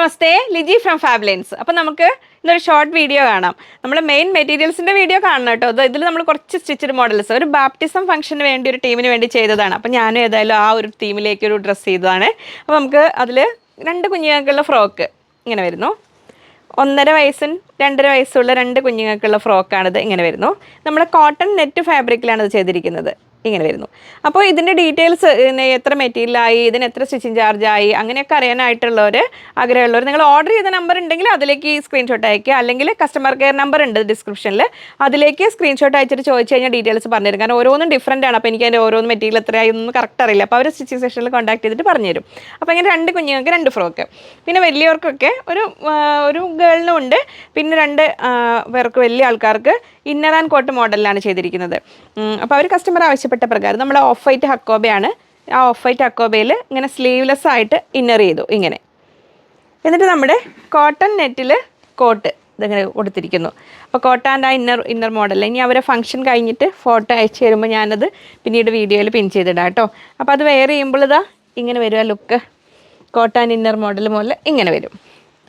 നമസ്തേ Liji from Fablines. അപ്പം നമുക്ക് ഇന്നൊരു ഷോർട്ട് വീഡിയോ കാണാം. നമ്മൾ മെയിൻ മെറ്റീരിയൽസിന്റെ വീഡിയോ കാണണം കേട്ടോ. അത് ഇതിൽ നമ്മൾ കുറച്ച് സ്റ്റിച്ചഡ് മോഡൽസ് ഒരു ബാപ്റ്റിസം ഫംഗ്ഷന് വേണ്ടി ഒരു ടീമിന് വേണ്ടി ചെയ്തതാണ്. അപ്പം ഞാനും ഏതായാലും ആ ഒരു ടീമിലേക്ക് ഒരു ഡ്രസ്സ് ചെയ്തതാണ്. അപ്പോൾ നമുക്ക് അതിൽ രണ്ട് കുഞ്ഞുങ്ങൾക്കുള്ള ഫ്രോക്ക് ഇങ്ങനെ വരുന്നു. ഒന്നര വയസ്സും രണ്ടര വയസ്സുള്ള രണ്ട് കുഞ്ഞുങ്ങൾക്കുള്ള ഫ്രോക്കാണിത് ഇങ്ങനെ വരുന്നു. നമ്മൾ കോട്ടൺ നെറ്റ് ഫാബ്രിക്കിലാണ് ഇത് ചെയ്തിരിക്കുന്നത്. ഇങ്ങനെ വരുന്നു. അപ്പോൾ ഇതിന്റെ ഡീറ്റെയിൽസ് എത്ര മെറ്റീരിയലായി ഇതിന് എത്ര സ്റ്റിച്ചിങ് ചാർജായി അങ്ങനെയൊക്കെ അറിയാനായിട്ടുള്ളവർ ആഗ്രഹമുള്ളവർ നിങ്ങൾ ഓർഡർ ചെയ്ത നമ്പർ ഉണ്ടെങ്കിൽ അതിലേക്ക് സ്ക്രീൻഷോട്ട് അയക്കുക അല്ലെങ്കിൽ കസ്റ്റമർ കെയർ നമ്പർ ഉണ്ട് ഡിസ്ക്രിപ്ഷനിൽ അതിലേക്ക് സ്ക്രീൻഷോട്ട് അയച്ചിട്ട് ചോദിച്ചു കഴിഞ്ഞാൽ ഡീറ്റെയിൽസ് പറഞ്ഞുതരും. കാരണം ഓരോന്നും ഡിഫറന്റ് ആണ്. അപ്പോൾ എനിക്ക് അതിന്റെ ഓരോന്ന് മെറ്റീരിയൽ എത്രയായി ഒന്നും കറക്റ്റ് അറിയില്ല. അപ്പോൾ അവർ സ്റ്റിച്ചിങ് സെക്ഷനിൽ കോൺടാക്ട് ചെയ്തിട്ട് പറഞ്ഞുതരും. അപ്പോൾ ഇങ്ങനെ രണ്ട് കുഞ്ഞുങ്ങൾക്ക് രണ്ട് ഫ്രോക്ക് പിന്നെ വലിയവർക്കൊക്കെ ഒരു ഒരു ഗേളിനും ഉണ്ട്. പിന്നെ രണ്ട് പേർക്ക് വലിയ ആൾക്കാർക്ക് ഇന്നർ ആൻഡ് കോട്ട് മോഡലിലാണ് ചെയ്തിരിക്കുന്നത്. അപ്പോൾ അവർ കസ്റ്റമർ ആവശ്യപ്പെട്ട പ്രകാരം നമ്മൾ ഓഫ് വൈറ്റ് ഹക്കോബയാണ്. ആ ഓഫ് വൈറ്റ് ഹക്കോബയിൽ ഇങ്ങനെ സ്ലീവ്ലെസ് ആയിട്ട് ഇന്നർ ചെയ്തു ഇങ്ങനെ. എന്നിട്ട് നമ്മുടെ കോട്ടൺ നെറ്റിൽ കോട്ട് ഇതിങ്ങനെ കൊടുത്തിരിക്കുന്നു. അപ്പോൾ കോട്ടാന്റെ ആ ഇന്നർ ഇന്നർ മോഡൽ ഇനി അവരെ ഫംഗ്ഷൻ കഴിഞ്ഞിട്ട് ഫോട്ടോ അയച്ചു തരുമ്പോൾ ഞാനത് പിന്നീട് വീഡിയോയിൽ പിൻ ചെയ്തിടാം കേട്ടോ. അപ്പോൾ അത് വെയർ ചെയ്യുമ്പോൾ ഇതാ ഇങ്ങനെ വരും ആ ലുക്ക് കോട്ടാൻ ഇന്നർ മോഡൽ പോലെ ഇങ്ങനെ വരും.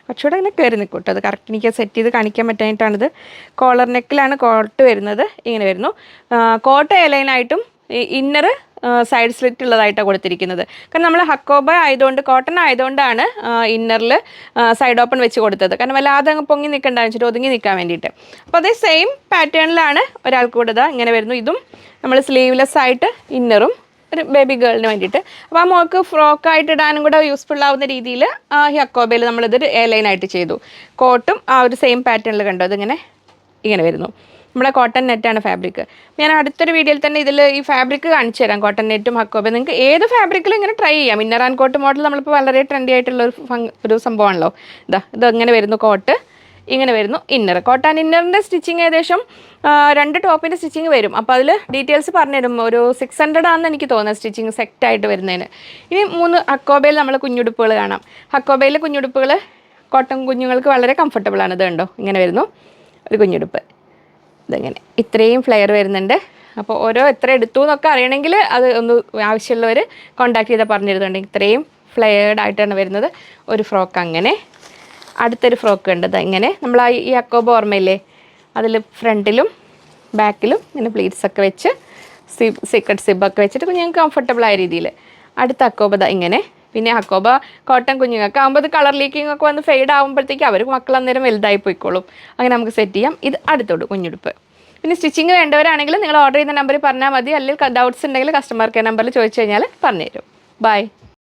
കുറച്ചുകൂടെ ഇങ്ങനെ കയറി നിൽക്കും കേട്ടോ. അത് കറക്റ്റ് എനിക്ക് സെറ്റ് ചെയ്ത് കാണിക്കാൻ പറ്റാനായിട്ടാണിത് കോളർ നെക്കിലാണ് കോട്ട് വരുന്നത്. ഇങ്ങനെ വരുന്നു. കോട്ട എലൈനായിട്ടും ഇന്നർ സൈഡ് സ്ലിറ്റ് ഉള്ളതായിട്ടാണ് കൊടുത്തിരിക്കുന്നത്. കാരണം നമ്മൾ ഹക്കോബ ആയതുകൊണ്ട് കോട്ടൺ ആയതുകൊണ്ടാണ് ഇന്നറിൽ സൈഡ് ഓപ്പൺ വെച്ച് കൊടുത്തത്. കാരണം വല്ലാതെ അങ്ങ് പൊങ്ങി നിൽക്കണ്ടെന്ന് വെച്ചിട്ട് ഒതുങ്ങി നിൽക്കാൻ വേണ്ടിയിട്ട്. അപ്പോൾ അതേ സെയിം പാറ്റേണിലാണ് ഒരാൾക്ക് കൂടെ ഇങ്ങനെ വരുന്നു. ഇതും നമ്മൾ സ്ലീവ്ലെസ് ആയിട്ട് ഇന്നറും ഒരു ബേബി ഗേളിന് വേണ്ടിയിട്ട്. അപ്പോൾ ആ മോൾക്ക് ഫ്രോക്കായിട്ട് ഇടാനും കൂടെ യൂസ്ഫുൾ ആവുന്ന രീതിയിൽ ഹക്കോബയിൽ നമ്മളിതൊരു എ ലൈനായിട്ട് ചെയ്തു. കോട്ടും ആ ഒരു സെയിം പാറ്റേണിൽ കണ്ടു? അതിങ്ങനെ ഇങ്ങനെ വരുന്നു. നമ്മുടെ കോട്ടൺ നെറ്റാണ് ഫാബ്രിക് ഞാൻ അടുത്തൊരു വീഡിയോയിൽ തന്നെ ഇതിൽ ഈ ഫാബ്രിക് കാണിച്ചു തരാം കോട്ടൺ നെറ്റും ഹക്കോബ് നിങ്ങൾക്ക് ഏത് ഫാബ്രിക്കിലും ഇങ്ങനെ ട്രൈ ചെയ്യാം. ഇന്നർ ആൻഡ് കോട്ട് മോഡൽ നമ്മളിപ്പോൾ വളരെ ട്രെൻഡി ആയിട്ടുള്ള ഒരു ഫങ്- ഒരു സംഭവമാണല്ലോ. ഇതാ ഇത് ഇങ്ങനെ വരുന്നു കോട്ട് ഇങ്ങനെ വരുന്നു ഇന്നർ കോട്ടൺ ഇന്നറിന്റെ സ്റ്റിച്ചിങ് ഏകദേശം രണ്ട് ടോപ്പിന്റെ സ്റ്റിച്ചിങ് വരും. അപ്പോൾ അതിൽ ഡീറ്റെയിൽസ് പറഞ്ഞുതരും. ഒരു സിക്സ് ഹൺഡ്രഡ് ആണെന്ന് എനിക്ക് തോന്നുന്നത് സ്റ്റിച്ചിങ് സെറ്റായിട്ട് വരുന്നതിന്. ഇനി മൂന്ന് ഹക്കോബയിൽ നമ്മൾ കുഞ്ഞുടുപ്പുകൾ കാണാം. ഹക്കോബയിൽ കുഞ്ഞുടുപ്പുകൾ കോട്ടൺ കുഞ്ഞുങ്ങൾക്ക് വളരെ കംഫർട്ടബിളാണ് ഇത് കണ്ടോ? ഇങ്ങനെ വരുന്നു. ഒരു കുഞ്ഞുടുപ്പ്. ഇതിങ്ങനെ. ഇത്രയും ഫ്ലെയർ വരുന്നുണ്ട്. അപ്പോൾ ഓരോ എത്ര എടുത്തു എന്നൊക്കെ അറിയണമെങ്കിൽ അത് ഒന്ന് ആവശ്യമുള്ളവർ കോണ്ടാക്ട് ചെയ്താൽ പറഞ്ഞിരുന്നുണ്ട് ഇത്രയും ഫ്ലെയർഡ് ആയിട്ടാണ് വരുന്നത്. ഒരു ഫ്രോക്ക് അങ്ങനെ. അടുത്തൊരു ഫ്രോക്ക് ഉണ്ട് ഇങ്ങനെ. നമ്മൾ ആ ഈ അക്കോബ് ഓർമ്മയില്ലേ? അതിൽ ഫ്രണ്ടിലും ബാക്കിലും ഇങ്ങനെ പ്ലീറ്റ്സ് ഒക്കെ വെച്ച് സിബ് സീക്രട്ട് സിബൊക്കെ വെച്ചിട്ട് കംഫർട്ടബിൾ ആയ രീതിയിൽ അടുത്ത അക്കോബ് ഇങ്ങനെ. പിന്നെ അക്കോബ കോട്ടൺ കുഞ്ഞുങ്ങൾക്ക് ആകുമ്പോൾ അത് കളർ ലീക്കിംഗ് ഒക്കെ വന്ന് ഫെയ്ഡ് ആകുമ്പോഴത്തേക്ക് അവർ മക്കൾ അന്നേരം വലുതായി പോയിക്കോളും. അങ്ങനെ നമുക്ക് സെറ്റ് ചെയ്യാം. ഇത് അടുത്തോട് കുഞ്ഞുടുപ്പ്. പിന്നെ സ്റ്റിച്ചിങ് വേണ്ടവരാണെങ്കിൽ നിങ്ങൾ ഓർഡർ ചെയ്യുന്ന നമ്പറിൽ പറഞ്ഞാൽ മതി. അല്ലെങ്കിൽ ഡൗട്ട്സ് ഉണ്ടെങ്കിൽ കസ്റ്റമർ കെയർ നമ്പറിൽ ചോദിച്ചു കഴിഞ്ഞാൽ പറഞ്ഞുതരും. ബൈ